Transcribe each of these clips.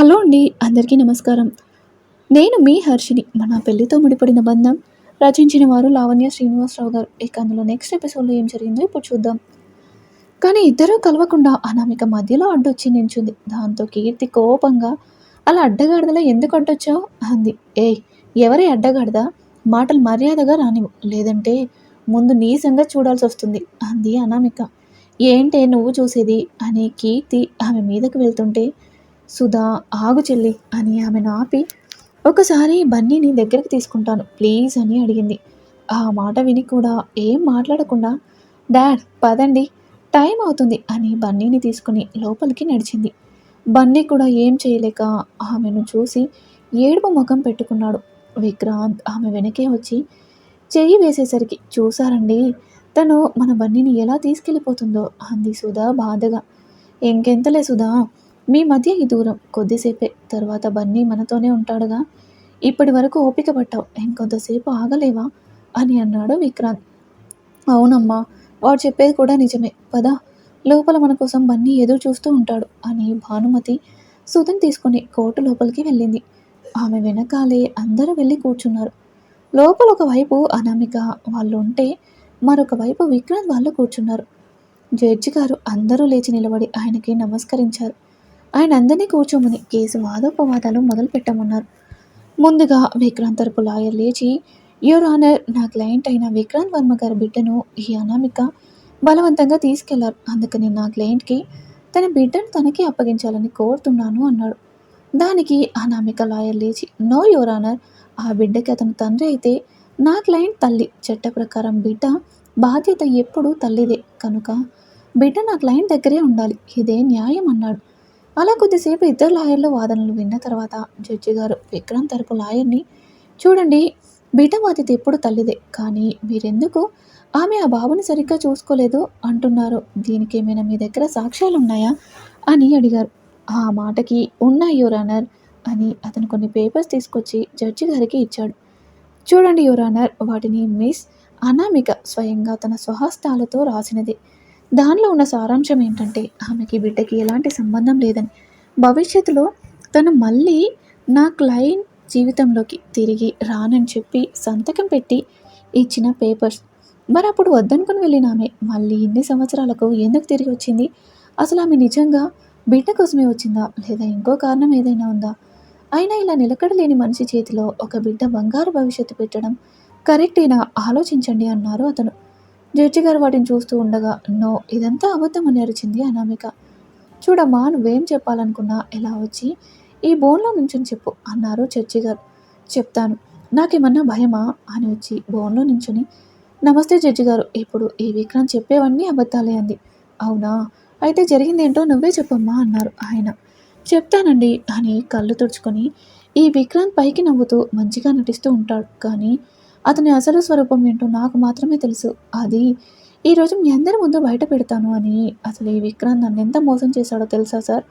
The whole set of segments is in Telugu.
హలో అండి అందరికీ నమస్కారం. నేను మీ హర్షిని మన పెళ్ళితో ముడిపడిన బంధం. రచించిన వారు లావణ్య శ్రీనివాసరావు గారు. ఇక అందులో నెక్స్ట్ ఎపిసోడ్లో ఏం జరిగిందో ఇప్పుడు చూద్దాం. కానీ ఇద్దరూ కలవకుండా అనామిక మధ్యలో అడ్డొచ్చి నించుంది దాంతో కీర్తి కోపంగా అలా అడ్డగాడిదలా ఎందుకు అడ్డొచ్చావు? అంది. ఏయ్ ఎవరే అడ్డగాడిదా? మాటలు మర్యాదగా రానివ్వు. లేదంటే ముందు నీ సంగతి చూడాల్సి వస్తుంది అంది అనామిక. ఏంటే నువ్వు చూసేది? అని కీర్తి ఆమె మీదకు వెళ్తుంటే సుధా ఆగు చెల్లి అని ఆమెను ఆపి ఒకసారి బన్నీని దగ్గరికి తీసుకుంటాను ప్లీజ్ అని అడిగింది. ఆ మాట విని కూడా ఏం మాట్లాడకుండా డాడ్ పదండి టైం అవుతుంది అని బన్నీని తీసుకుని లోపలికి నడిచింది. బన్నీ కూడా ఏం చేయలేక ఆమెను చూసి ఏడుపు ముఖం పెట్టుకున్నాడు. విక్రాంత్ ఆమె వెనకే వచ్చి చెయ్యి వేసేసరికి చూసారండి తను మన బన్నీని ఎలా తీసుకెళ్ళిపోతుందో అంది సుధా బాధగా. ఇంకెంతలే సుధా మీ మధ్య ఈ దూరం. కొద్దిసేపే. తర్వాత బన్నీ మనతోనే ఉంటాడుగా. ఇప్పటి వరకు ఓపిక పట్టావు. ఇంకొంతసేపు ఆగలేవా? అని అన్నాడు విక్రాంత్. అవునమ్మా. వాడు చెప్పేది కూడా నిజమే. పదా. లోపల మన కోసం బన్నీ ఎదురు చూస్తూ ఉంటాడు అని భానుమతి సుధన్ తీసుకుని కోర్టు లోపలికి వెళ్ళింది. ఆమె వెనకాలే అందరూ వెళ్ళి కూర్చున్నారు. లోపల ఒకవైపు అనామిక వాళ్ళు ఉంటే మరొక వైపు విక్రాంత్ వాళ్ళు కూర్చున్నారు. జడ్జి గారు అందరూ లేచి నిలబడి ఆయనకి నమస్కరించారు. ఆయన అందరినీ కూర్చోమని కేసు వాదోపవాదాలు మొదలు పెట్టమన్నారు. ముందుగా విక్రాంత్ తరపు లాయర్ లేచి యువర్ ఆనర్ నా క్లయింట్ అయిన విక్రాంత్ వర్మ గారి బిడ్డను ఈ అనామిక బలవంతంగా తీసుకెళ్ళారు. అందుకని నా క్లయింట్కి తన బిడ్డను తనకి అప్పగించాలని కోరుతున్నాను అన్నాడు. దానికి అనామిక లాయర్ లేచి నో యువర్ ఆనర్ ఆ బిడ్డకి అతను తండ్రి అయితే నా క్లయింట్ తల్లి. చట్ట ప్రకారం బిడ్డ బాధ్యత ఎప్పుడూ తల్లిదే. కనుక బిడ్డ నా క్లయింట్ దగ్గరే ఉండాలి. ఇదే న్యాయం అన్నాడు. అలా కొద్దిసేపు ఇద్దరు లాయర్ల వాదనలు విన్న తర్వాత జడ్జి గారు విక్రమ్ తరపు లాయర్ని చూడండి బిడ్డ బాధ్యత ఎప్పుడు తల్లిదే కానీ మీరెందుకు ఆమె ఆ బాబుని సరిగ్గా చూసుకోలేదు అంటున్నారు? దీనికి ఏమైనా మీ దగ్గర సాక్ష్యాలు ఉన్నాయా అని అడిగారు. ఆ మాటకి ఉన్నాయి యువరానర్ అని అతను కొన్ని పేపర్స్ తీసుకొచ్చి జడ్జి గారికి ఇచ్చాడు. చూడండి యువరానర్ వాటిని మిస్ అనామిక స్వయంగా తన స్వహస్తాలతో రాసినది. దానిలో ఉన్న సారాంశం ఏంటంటే ఆమెకి బిడ్డకి ఎలాంటి సంబంధం లేదని. భవిష్యత్తులో తను మళ్ళీ నా క్లయింట్ జీవితంలోకి తిరిగి రానని చెప్పి సంతకం పెట్టి ఇచ్చిన పేపర్స్. మరి అప్పుడు వద్దనుకుని వెళ్ళిన ఆమె మళ్ళీ ఇన్ని సంవత్సరాలకు ఎందుకు తిరిగి వచ్చింది? అసలు ఆమె నిజంగా బిడ్డ కోసమే వచ్చిందా? లేదా ఇంకో కారణం ఏదైనా ఉందా? అయినా ఇలా నిలకడలేని మనిషి చేతిలో ఒక బిడ్డ బంగారు భవిష్యత్తు పెట్టడం కరెక్టేనా? ఆలోచించండి అన్నారు అతను. జడ్జి గారు వాటిని చూస్తూ ఉండగా నో ఇదంతా అబద్ధం అని అరిచింది అనామిక. చూడమ్మా నువ్వేం చెప్పాలనుకున్నా ఇలా వచ్చి? ఈ బోన్లో నుంచుని చెప్పు అన్నారు జడ్జి గారు. చెప్తాను. నాకేమన్నా భయమా? అని వచ్చి బోన్లో నుంచుని నమస్తే జడ్జి గారు ఇప్పుడు ఈ విక్రాంత్ చెప్పేవన్నీ అబద్ధాలే అంది. అవునా? అయితే జరిగిందేంటో నువ్వే చెప్పమ్మా అన్నారు ఆయన. చెప్తానండి అని కళ్ళు తుడుచుకొని ఈ విక్రాంత్ పైకి నవ్వుతూ మంచిగా నటిస్తూ ఉంటాడు కానీ అతని అసలు స్వరూపం ఏంటో నాకు మాత్రమే తెలుసు. అది ఈరోజు మీ అందరి ముందు బయట పెడతాను అని అసలు ఈ విక్రాంత్ నన్ను ఎంత మోసం చేశాడో తెలుసా సార్?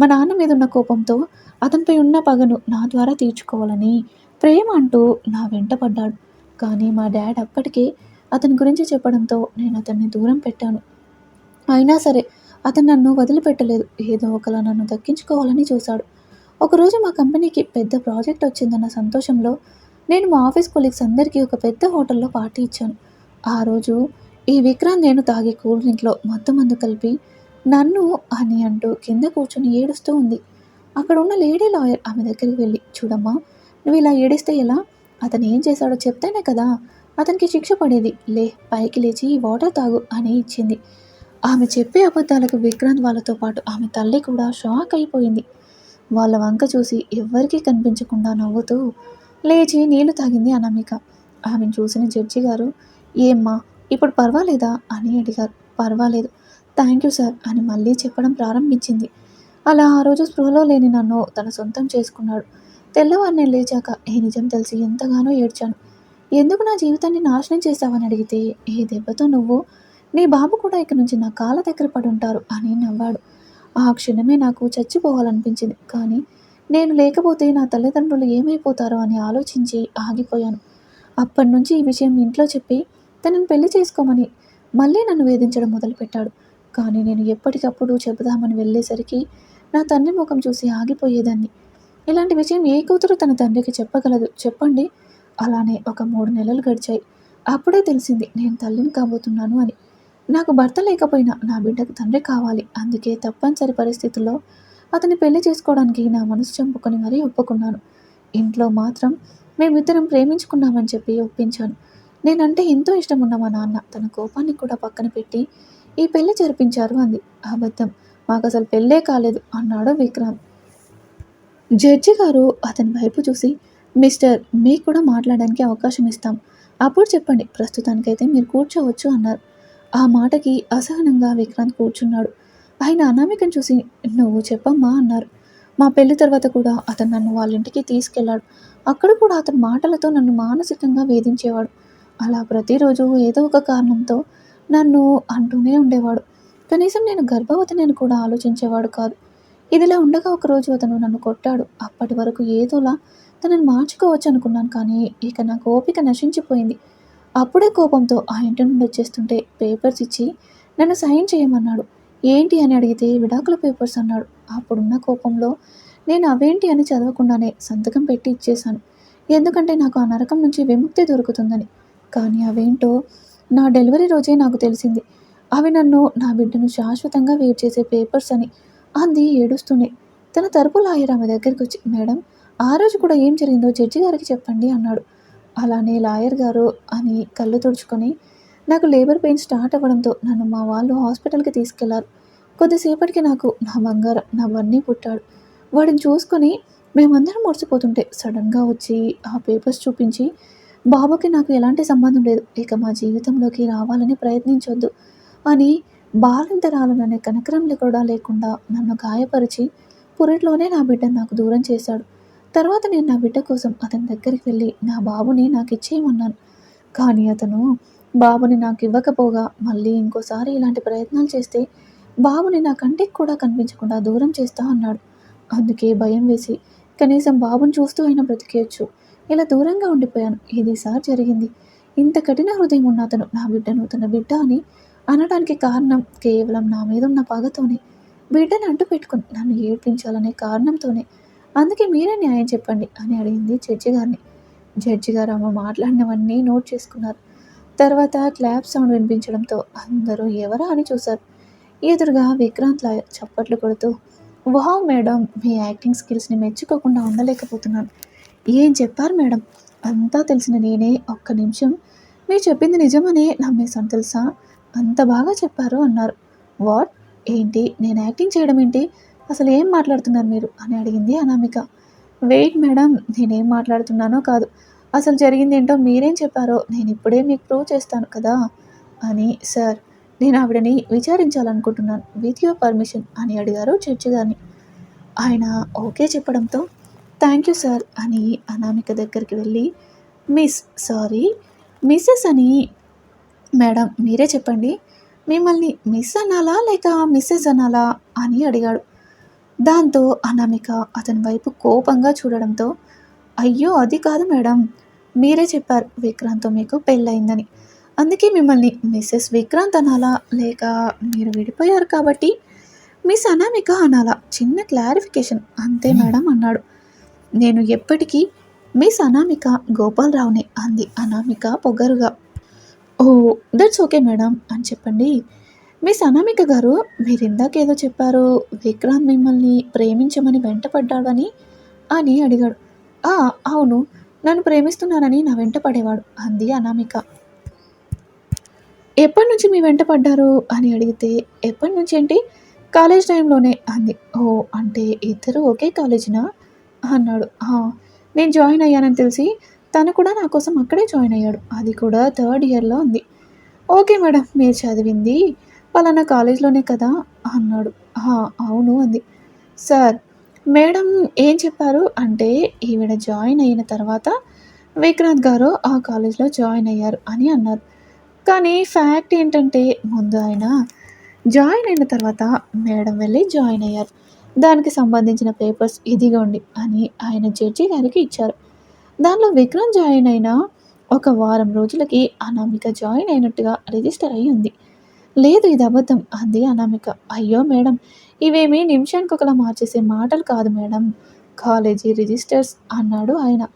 మా నాన్న మీద ఉన్న కోపంతో అతనిపై ఉన్న పగను నా ద్వారా తీర్చుకోవాలని ప్రేమ అంటూ నా వెంట పడ్డాడు. కానీ మా డాడ్ అప్పటికే అతని గురించి చెప్పడంతో నేను అతన్ని దూరం పెట్టాను. అయినా సరే అతను నన్ను వదిలిపెట్టలేదు. ఏదో ఒకలా నన్ను దక్కించుకోవాలని చూశాడు. ఒకరోజు మా కంపెనీకి పెద్ద ప్రాజెక్ట్ వచ్చిందన్న సంతోషంలో నేను మా ఆఫీస్ కొలీగ్స్ అందరికీ ఒక పెద్ద హోటల్లో పార్టీ ఇచ్చాను. ఆ రోజు ఈ విక్రాంత్ నేను తాగే కూల్ డ్రింక్లో మొత్తం మందు కలిపి నన్ను అని అంటూ కింద కూర్చొని ఏడుస్తూ ఉంది. అక్కడ ఉన్న లేడీ లాయర్ ఆమె దగ్గరికి వెళ్ళి చూడమ్మా నువ్వు ఇలా ఏడిస్తే ఎలా? అతను ఏం చేశాడో చెప్తేనే కదా? అతనికి శిక్ష పడేది. లే పైకి లేచి ఈ వాటర్ తాగు అని ఇచ్చింది. ఆమె చెప్పే అబద్ధాలకు విక్రాంత్ వాళ్ళతో పాటు ఆమె తల్లి కూడా షాక్ అయిపోయింది. వాళ్ళ వంక చూసి ఎవ్వరికీ కనిపించకుండా నవ్వుతూ లేచి నీళ్ళు తాగింది అనామిక. ఆమెను చూసిన జడ్జి గారు ఏమ్మా ఇప్పుడు పర్వాలేదా? అని అడిగారు. పర్వాలేదు. థ్యాంక్ యూ సార్ అని మళ్ళీ చెప్పడం ప్రారంభించింది. అలా ఆ రోజు స్పృహలో లేని నన్ను తన సొంతం చేసుకున్నాడు. తెల్లవారిని లేచాక ఈ నిజం తెలిసి ఎంతగానో ఏడ్చాను. ఎందుకు నా జీవితాన్ని నాశనం చేశావని అడిగితే ఈ దెబ్బతో నువ్వు? నీ బాబు కూడా ఇక్కడి నుంచి నా కాళ్ళ దగ్గర పడి ఉంటారు అని నవ్వాడు. ఆ క్షణమే నాకు చచ్చిపోవాలనిపించింది. కానీ నేను లేకపోతే నా తల్లిదండ్రులు ఏమైపోతారో అని ఆలోచించి ఆగిపోయాను. అప్పటి నుంచి ఈ విషయం ఇంట్లో చెప్పి తనని పెళ్ళి చేసుకోమని మళ్ళీ నన్ను వేధించడం మొదలుపెట్టాడు. కానీ నేను ఎప్పటికప్పుడు చెబుదామని వెళ్ళేసరికి నా తండ్రి ముఖం చూసి ఆగిపోయేదాన్ని. ఇలాంటి విషయం ఏ కూతురు తన తండ్రికి చెప్పగలదు? చెప్పండి. అలానే ఒక మూడు నెలలు గడిచాయి. అప్పుడే తెలిసింది నేను తల్లిని కాబోతున్నాను అని. నాకు భర్త లేకపోయినా నా బిడ్డకు తండ్రి కావాలి. అందుకే తప్పనిసరి పరిస్థితుల్లో అతని పెళ్ళి చేసుకోవడానికి నా మనసు చంపుకొని మరీ ఒప్పుకున్నాను. ఇంట్లో మాత్రం మేమిద్దరం ప్రేమించుకున్నామని చెప్పి ఒప్పించాను. నేనంటే ఎంతో ఇష్టం ఉన్న మా నాన్న తన కోపాన్ని కూడా పక్కన పెట్టి ఈ పెళ్ళి జరిపించారు అంది. అబద్ధం. మాకు అసలు పెళ్ళే కాలేదు అన్నాడు విక్రాంత్. జడ్జి గారు అతని వైపు చూసి మిస్టర్ మీకు కూడా మాట్లాడడానికి అవకాశం ఇస్తాం. అప్పుడు చెప్పండి. ప్రస్తుతానికైతే మీరు కూర్చోవచ్చు అన్నారు. ఆ మాటకి అసహనంగా విక్రాంత్ కూర్చున్నాడు. ఆయన అనామికను చూసి నువ్వు చెప్పమ్మా అన్నారు. మా పెళ్ళి తర్వాత కూడా అతను నన్ను వాళ్ళ ఇంటికి తీసుకెళ్ళాడు అక్కడ కూడా అతని మాటలతో నన్ను మానసికంగా వేధించేవాడు. అలా ప్రతిరోజు ఏదో ఒక కారణంతో నన్ను అంటూనే ఉండేవాడు. కనీసం నేను గర్భవతిని కూడా ఆలోచించేవాడు కాదు. ఇదిలా ఉండగా ఒకరోజు అతను నన్ను కొట్టాడు. అప్పటి వరకు ఏదోలా తనని మార్చుకోవచ్చు అనుకున్నాను కానీ ఇక నాకు ఓపిక నశించిపోయింది. అప్పుడే కోపంతో ఆ ఇంటి నుండి వచ్చేస్తుంటే పేపర్స్ ఇచ్చి నన్ను సైన్ చేయమన్నాడు. ఏంటి అని అడిగితే విడాకుల పేపర్స్ అన్నాడు. అప్పుడున్న కోపంలో నేను అవేంటి అని చదవకుండానే సంతకం పెట్టి ఇచ్చేశాను. ఎందుకంటే నాకు ఆ నరకం నుంచి విముక్తి దొరుకుతుందని. కానీ అవేంటో నా డెలివరీ రోజే నాకు తెలిసింది. అవి నన్ను నా బిడ్డను శాశ్వతంగా వేరు చేసే పేపర్స్ అని అంది ఏడుస్తూనే. తన తరపు లాయర్ ఆమె దగ్గరికి వచ్చి మేడం ఆ రోజు కూడా ఏం జరిగిందో జడ్జి గారికి చెప్పండి అన్నాడు. అలానే లాయర్ గారు అని కళ్ళు తుడుచుకొని నాకు లేబర్ పెయిన్ స్టార్ట్ అవ్వడంతో నన్ను మా వాళ్ళు హాస్పిటల్కి తీసుకెళ్ళారు. కొద్దిసేపటికి నాకు నా బంగారం నా బన్నీ పుట్టాడు. వాడిని చూసుకొని మేమందరం మురిసిపోతుంటే సడన్గా వచ్చి ఆ పేపర్స్ చూపించి బాబుకి నాకు ఎలాంటి సంబంధం లేదు ఇక మా జీవితంలోకి రావాలని ప్రయత్నించొద్దు. అని బాలింతరాలననే కనకరం కూడా లేకుండా నన్ను గాయపరిచి పురిట్లోనే నా బిడ్డను నాకు దూరం చేశాడు. తర్వాత నేను నా బిడ్డ కోసం అతని దగ్గరికి వెళ్ళి నా బాబుని నాకు ఇచ్చేయమన్నాను. కానీ అతను బాబుని నాకు ఇవ్వకపోగా మళ్ళీ ఇంకోసారి ఇలాంటి ప్రయత్నాలు చేస్తే బాబుని నా కంటికి కూడా కనిపించకుండా దూరం చేస్తా అన్నాడు. అందుకే భయం వేసి కనీసం బాబుని చూస్తూ అయినా బ్రతికేయచ్చు. ఇలా దూరంగా ఉండిపోయాను. ఇది సార్ జరిగింది. ఇంత కఠిన హృదయం ఉన్న అతను నా బిడ్డను తన బిడ్డ అని అనడానికి కారణం కేవలం నా మీద ఉన్న పగతోనే. బిడ్డను అంటు పెట్టుకుని నన్ను ఏడ్పించాలనే కారణంతోనే. అందుకే మీరే న్యాయం చెప్పండి అని అడిగింది జడ్జి గారిని జడ్జి గారు ఆమె మాట్లాడినవన్నీ నోట్ చేసుకున్నారు. తర్వాత క్లాప్ సౌండ్ వినిపించడంతో అందరూ ఎవరా అని చూశారు. ఎదురుగా విక్రాంత్ లాయర్ చప్పట్లు కొడుతూ వావ్ మేడం మీ యాక్టింగ్ స్కిల్స్ని మెచ్చుకోకుండా ఉండలేకపోతున్నాను. ఏం చెప్పారు మేడం? అంతా తెలిసిన నేనే ఒక్క నిమిషం. మీరు చెప్పింది నిజమనే నమ్మేశాను తెలుసా? అంత బాగా చెప్పారు అన్నారు. వాట్? ఏంటి? నేను యాక్టింగ్ చేయడం ఏంటి? అసలు ఏం మాట్లాడుతున్నారు మీరు? అని అడిగింది అనామిక. వెయిట్ మేడం నేనేం మాట్లాడుతున్నానో కాదు. అసలు జరిగింది ఏంటో మీరేం చెప్పారో నేను ఇప్పుడే మీకు ప్రూవ్ చేస్తాను కదా అని సార్. నేను ఆవిడని విచారించాలనుకుంటున్నాను. విత్ యువర్ పర్మిషన్ అని అడిగారు చర్చి గారిని. ఆయన ఓకే చెప్పడంతో థ్యాంక్ యూ సార్ అని అనామిక దగ్గరికి వెళ్ళి మిస్ సారీ మిస్సెస్ అని మేడం మీరే చెప్పండి. మిమ్మల్ని మిస్ అనాలా లేక మిస్సెస్ అనాలా? అని అడిగాడు. దాంతో అనామిక అతని వైపు కోపంగా చూడడంతో అయ్యో అది కాదు మేడం. మీరే చెప్పారు విక్రాంత్తో మీకు పెళ్ళయిందని. అందుకే మిమ్మల్ని మిస్సెస్ విక్రాంత్ అనాలా లేక మీరు విడిపోయారు కాబట్టి మిస్ అనామిక అనాలా. చిన్న క్లారిఫికేషన్. అంతే మేడం అన్నాడు. నేను ఎప్పటికీ మిస్ అనామిక గోపాలరావుని అంది అనామిక పొగరుగా. ఓ దట్స్ ఓకే మేడం అని చెప్పండి. మిస్ అనామిక గారు మీరు ఇందాకేదో చెప్పారు. విక్రాంత్ మిమ్మల్ని ప్రేమించమని వెంటపడ్డాడని అని అడిగాడు. అవును. నన్ను ప్రేమిస్తున్నానని నా వెంట పడేవాడు. అంది అనామిక. ఎప్పటి నుంచి మీ వెంట పడ్డారు? అని అడిగితే ఎప్పటి నుంచి ఏంటి కాలేజ్ టైంలోనే అంది. ఓ అంటే ఇద్దరు ఒకే కాలేజీనా? అన్నాడు. నేను జాయిన్ అయ్యానని తెలిసి తను కూడా నా కోసం అక్కడే జాయిన్ అయ్యాడు. అది కూడా థర్డ్ ఇయర్లో ఉంది ఓకే మేడం మీరు చదివింది పలానా కాలేజ్లోనే కదా? అన్నాడు. అవును అంది. సార్ మేడం ఏం చెప్పారు? అంటే ఈవిడ జాయిన్ అయిన తర్వాత విక్రాంత్ గారు ఆ కాలేజ్లో జాయిన్ అయ్యారు అని అన్నారు. కానీ ఫ్యాక్ట్ ఏంటంటే ముందు ఆయన జాయిన్ అయిన తర్వాత మేడం వెళ్ళి జాయిన్ అయ్యారు. దానికి సంబంధించిన పేపర్స్ ఇదిగోండి అని ఆయన జడ్జి గారికి ఇచ్చారు. దానిలో విక్రమ్ జాయిన్ అయిన ఒక వారం రోజులకి అనామిక జాయిన్ అయినట్టుగా రిజిస్టర్ అయ్యి ఉంది లేదు ఇది అబద్ధం అంది అనామిక. అయ్యో మేడం ఇవేమీ నిమిషానికి ఒకలా మార్చేసే మాటలు కాదు మేడం. కాలేజీ రిజిస్టర్స్ అన్నాడు ఆయన.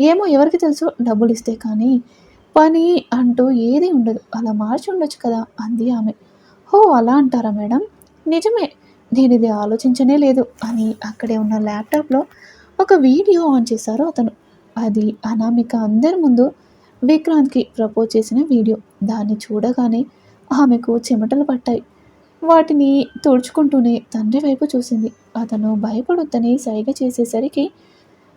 ఏమో ఎవరికి తెలుసు డబ్బులు ఇస్తే కానీ. పని అంటూ ఏది ఉండదు అలా మార్చి ఉండొచ్చు కదా అంది ఆమె. హో అలా అంటారా మేడం? నిజమే నేను ఇది ఆలోచించనే లేదు అని అక్కడే ఉన్న ల్యాప్టాప్లో ఒక వీడియో ఆన్ చేశారు అతను. అది అనామిక అందరి ముందు విక్రాంత్కి ప్రపోజ్ చేసిన వీడియో. దాన్ని చూడగానే ఆమెకు చెమటలు పట్టాయి. వాటిని తుడుచుకుంటూనే తండ్రి వైపు చూసింది. అతను భయపడొద్దని సైగ చేసేసరికి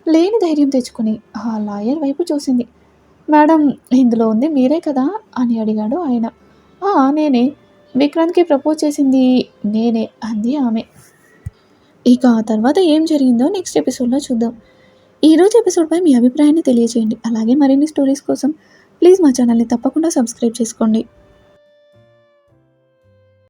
లేని ధైర్యం తెచ్చుకుని ఆ లాయర్ వైపు చూసింది. మేడం ఇందులో ఉంది మీరే కదా? అని అడిగాడు ఆయన. "ఆ, నేనే. విక్రాంత్కి ప్రపోజ్ చేసింది నేనే అంది ఆమె. ఇక ఆ తర్వాత ఏం జరిగిందో నెక్స్ట్ ఎపిసోడ్లో చూద్దాం. ఈరోజు ఎపిసోడ్పై మీ అభిప్రాయాన్ని తెలియజేయండి అలాగే మరిన్ని స్టోరీస్ కోసం ప్లీజ్ మా ఛానల్ని తప్పకుండా సబ్స్క్రైబ్ చేసుకోండి.